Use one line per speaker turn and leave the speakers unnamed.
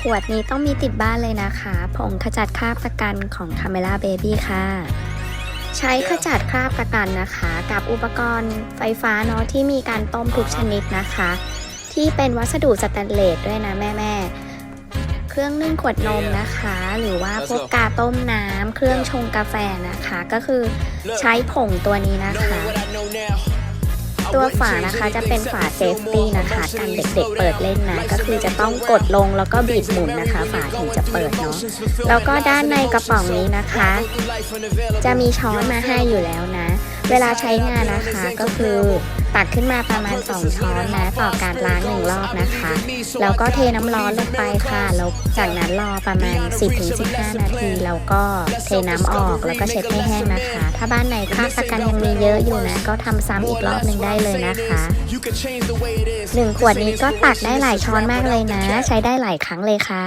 ขวดนี้ต้องมีติดบ้านเลยนะคะผงขจัดคราบตะกันของ Camera Baby ค่ะ ใช้ขจัดคราบตะกันนะคะ กับอุปกรณ์ไฟฟ้าเนาะที่มีการต้มทุกชนิดนะคะ ที่เป็นวัสดุสแตนเลสด้วยนะแม่แม่ๆเครื่องนึ่งขวดนมนะคะ หรือว่าพวกกาต้มน้ำเครื่องชงกาแฟนะคะ ก็คือใช้ผงตัวนี้นะคะ ตัวฝานะคะจะเป็นฝาเซฟตี้นะคะกันเด็กๆเปิดเล่นนะก็คือจะต้องกดลงแล้วก็บีบหมุนนะคะ ฝาถึงจะเปิดเนาะแล้วก็ด้านในกระป๋องนี้นะคะ จะมีช้อนมาให้อยู่แล้วนะ เวลาใช้งานนะคะก็คือตักขึ้นมาประมาณ 2 ช้อนนะต่อการล้างหนึ่งรอบนะคะ แล้วก็เทน้ำร้อนลงไปค่ะ แล้วจากนั้นรอประมาณ 10-15 นาที แล้วก็เทน้ำออกแล้วก็เช็ดให้แห้งนะคะ ถ้าบ้านไหนคราบตะกันยังมีเยอะอยู่นะ ก็ทำซ้ำอีกรอบหนึ่งได้เลยนะคะหนึ่งขวดนี้ก็ตักได้หลายช้อนมากเลยนะ ใช้ได้หลายครั้งเลยค่ะ